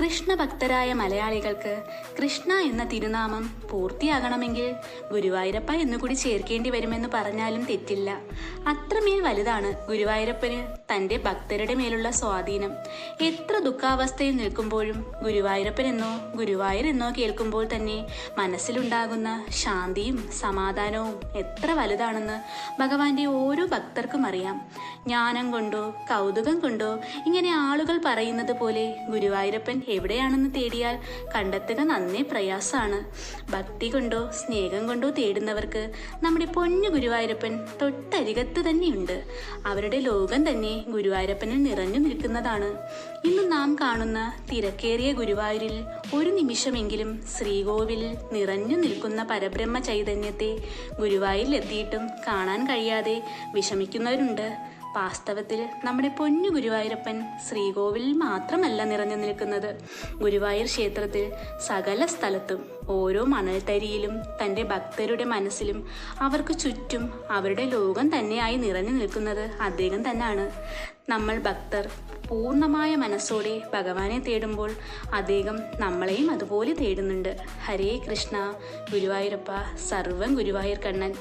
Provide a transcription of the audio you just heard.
കൃഷ്ണഭക്തരായ മലയാളികൾക്ക് കൃഷ്ണ എന്ന തിരുനാമം പൂർത്തിയാകണമെങ്കിൽ ഗുരുവായൂരപ്പ എന്നുകൂടി ചേർക്കേണ്ടി വരുമെന്ന് പറഞ്ഞാലും തെറ്റില്ല. അത്രമേൽ വലുതാണ് ഗുരുവായൂരപ്പന് തന്റെ ഭക്തരുടെ മേലുള്ള സ്വാധീനം. എത്ര ദുഃഖാവസ്ഥയിൽ നിൽക്കുമ്പോഴും ഗുരുവായൂർ എന്നോ കേൾക്കുമ്പോൾ തന്നെ മനസ്സിലുണ്ടാകുന്ന ശാന്തിയും സമാധാനവും എത്ര വലുതാണെന്ന് ഭഗവാന്റെ ഓരോ ഭക്തർക്കും അറിയാം. ജ്ഞാനം കൊണ്ടോ കൗതുകം കൊണ്ടോ ഇങ്ങനെ ആളുകൾ പറയുന്നത് പോലെ ഗുരുവായൂരപ്പൻ എവിടെയാണെന്ന് തേടിയാൽ കണ്ടെത്തുക നന്നേ പ്രയാസമാണ്. ഭക്തി കൊണ്ടോ സ്നേഹം കൊണ്ടോ തേടുന്നവർക്ക് നമ്മുടെ പൊന്നു ഗുരുവായൂരപ്പൻ തൊട്ടരികത്ത് തന്നെയുണ്ട്. അവരുടെ ലോകം തന്നെ ഗുരുവായൂരപ്പനിൽ നിറഞ്ഞു നിൽക്കുന്നതാണ്. ഇന്ന് നാം കാണുന്ന തിരക്കേറിയ ഗുരുവായൂരിൽ ഒരു നിമിഷമെങ്കിലും ശ്രീകോവിലിൽ നിറഞ്ഞു നിൽക്കുന്ന പരബ്രഹ്മ ചൈതന്യത്തെ ഗുരുവായൂരിലെത്തിയിട്ടും കാണാൻ കഴിയാതെ വിഷമിക്കുന്നവരുണ്ട്. വാസ്തവത്തിൽ നമ്മുടെ പൊന്നു ഗുരുവായൂരപ്പൻ ശ്രീകോവിലിൽ മാത്രമല്ല നിറഞ്ഞു നിൽക്കുന്നത്. ഗുരുവായൂർ ക്ഷേത്രത്തിൽ സകല സ്ഥലത്തും ഓരോ മണൽത്തരിയിലും തന്റെ ഭക്തരുടെ മനസ്സിലും അവർക്ക് ചുറ്റും അവരുടെ ലോകം തന്നെയായി നിറഞ്ഞു നിൽക്കുന്നത് അദ്ദേഹം തന്നെയാണ്. നമ്മൾ ഭക്തർ പൂർണമായ മനസ്സോടെ ഭഗവാനെ തേടുമ്പോൾ അദ്ദേഹം നമ്മളെയും അതുപോലെ തേടുന്നുണ്ട്. ഹരേ കൃഷ്ണ ഗുരുവായൂരപ്പ സർവം ഗുരുവായൂർ കണ്ണൻ.